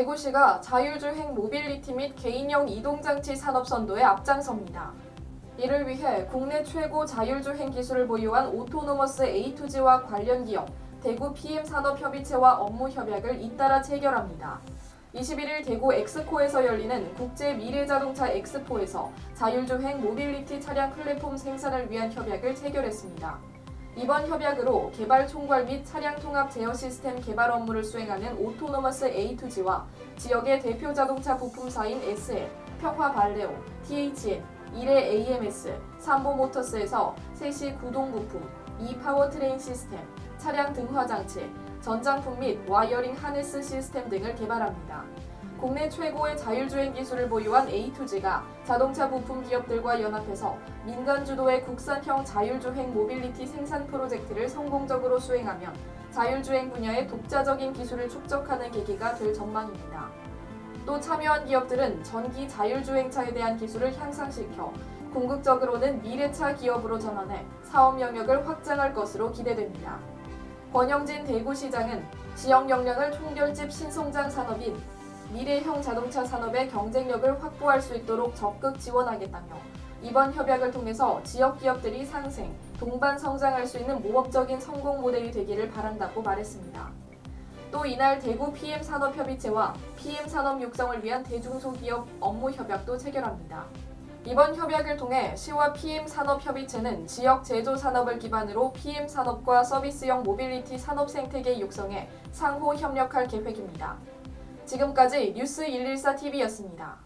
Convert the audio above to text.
대구시가 자율주행 모빌리티 및 개인형 이동장치 산업 선도에 앞장섭니다. 이를 위해 국내 최고 자율주행 기술을 보유한 오토노머스 A2G와 관련 기업 대구 PM산업협의체와 업무 협약을 잇따라 체결합니다. 21일 대구 엑스코에서 열리는 국제 미래자동차 엑스포에서 자율주행 모빌리티 차량 플랫폼 생산을 위한 협약을 체결했습니다. 이번 협약으로 개발 총괄 및 차량 통합 제어 시스템 개발 업무를 수행하는 오토노머스 A2G와 지역의 대표 자동차 부품사인 SL, 평화 발레오, THN, 이레 AMS, 삼보 모터스에서 3시 구동 부품, 이 파워트레인 시스템, 차량 등화 장치, 전장품 및 와이어링 하네스 시스템 등을 개발합니다. 국내 최고의 자율주행 기술을 보유한 A2G가 자동차 부품 기업들과 연합해서 민간 주도의 국산형 자율주행 모빌리티 생산 프로젝트를 성공적으로 수행하면 자율주행 분야의 독자적인 기술을 축적하는 계기가 될 전망입니다. 또 참여한 기업들은 전기 자율주행차에 대한 기술을 향상시켜 궁극적으로는 미래차 기업으로 전환해 사업 영역을 확장할 것으로 기대됩니다. 권영진 대구시장은 지역 역량을 총결집 신성장 산업인 미래형 자동차 산업의 경쟁력을 확보할 수 있도록 적극 지원하겠다며 이번 협약을 통해서 지역 기업들이 상생, 동반 성장할 수 있는 모범적인 성공 모델이 되기를 바란다고 말했습니다. 또 이날 대구 PM산업협의체와 PM산업 육성을 위한 대중소기업 업무 협약도 체결합니다. 이번 협약을 통해 시와 PM산업협의체는 지역 제조 산업을 기반으로 PM산업과 서비스형 모빌리티 산업 생태계 육성에 상호 협력할 계획입니다. 지금까지 뉴스 114TV였습니다.